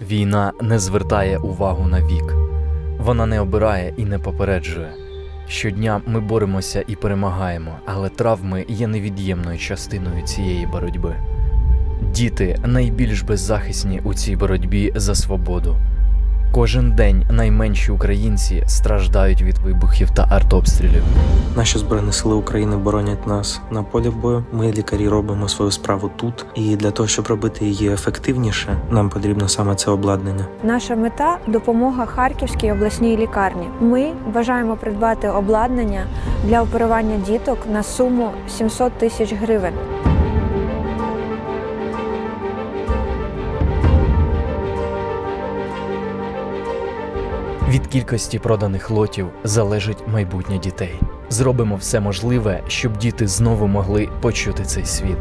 Війна не звертає увагу на вік. Вона не обирає і не попереджує. Щодня ми боремося і перемагаємо, але травми є невід'ємною частиною цієї боротьби. Діти найбільш беззахисні у цій боротьбі за свободу. Кожен день найменші українці страждають від вибухів та артобстрілів. Наші збройні сили України боронять нас на полі бою. Ми, лікарі, робимо свою справу тут. І для того, щоб робити її ефективніше, нам потрібно саме це обладнання. Наша мета допомога Харківській обласній лікарні. Ми бажаємо придбати обладнання для оперування діток на суму 700 тисяч гривень. Від кількості проданих лотів залежить майбутнє дітей. Зробимо все можливе, щоб діти знову могли почути цей світ.